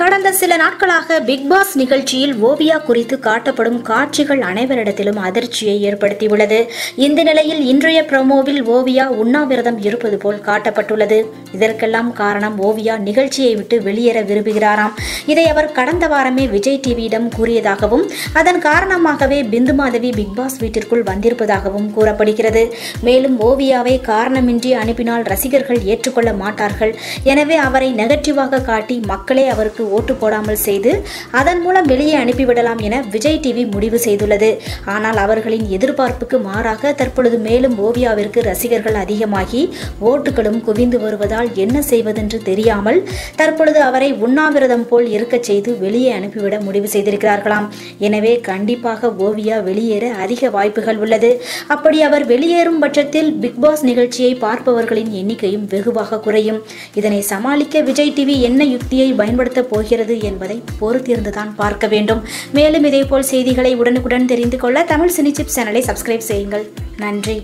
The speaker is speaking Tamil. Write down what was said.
கடந்த சில நாட்களாக பிக்பாஸ் நிகழ்ச்சியில் ஓவியா குறித்து காட்டப்படும் காட்சிகள் அனைவரிடத்திலும் அதிர்ச்சியை ஏற்படுத்தியுள்ளது. இந்த நிலையில் இன்றைய ப்ரோமோவில் ஓவியா உண்ணாவிரதம் இருப்பது போல் காட்டப்பட்டுள்ளது. இதற்கெல்லாம் காரணம் ஓவியா நிகழ்ச்சியை விட்டு வெளியேற விரும்புகிறாராம். இதை அவர் கடந்த வாரமே விஜய் டிவியிடம் கூறியதாகவும் அதன் காரணமாகவே பிந்து மாதவி பிக்பாஸ் வீட்டிற்குள் வந்திருப்பதாகவும் கூறப்படுகிறது. மேலும் ஓவியாவை காரணமின்றி அனுப்பினால் ரசிகர்கள் ஏற்றுக்கொள்ள மாட்டார்கள். எனவே அவரை நெகட்டிவாக காட்டி மக்களே அவருக்கு ஓட்டு போடாமல் செய்து அதன் மூலம் வெளியே அனுப்பிவிடலாம் என விஜய் டிவி முடிவு செய்துள்ளது. ஆனால் அவர்களின் எதிர்பார்ப்புக்கு மாறாக தற்பொழுது மேலும் ஓவியாவிற்கு ரசிகர்கள் அதிகமாகி ஓட்டுகளும் குவிந்து வருவதால் என்ன செய்வதென்று தெரியாமல் தற்பொழுது அவரை உண்ணாவிரதம் போல் இருக்கச் செய்து வெளியே அனுப்பிவிட முடிவு செய்திருக்கிறார்களாம். எனவே கண்டிப்பாக ஓவியா வெளியேற அதிக வாய்ப்புகள் உள்ளது. அப்படி அவர் வெளியேறும் பட்சத்தில் பிக் பாஸ் நிகழ்ச்சியை பார்ப்பவர்களின் எண்ணிக்கையும் வெகுவாக குறையும். இதனை சமாளிக்க விஜய் டிவி என்ன யுக்தியை பயன்படுத்த போகிறது என்பதை பொறுத்திருந்துதான் பார்க்க வேண்டும். மேலும் இதேபோல் செய்திகளை உடனுக்குடன் தெரிந்து கொள்ள தமிழ் சினிச்சிப் சேனலை சப்ஸ்கிரைப் செய்யுங்கள். நன்றி.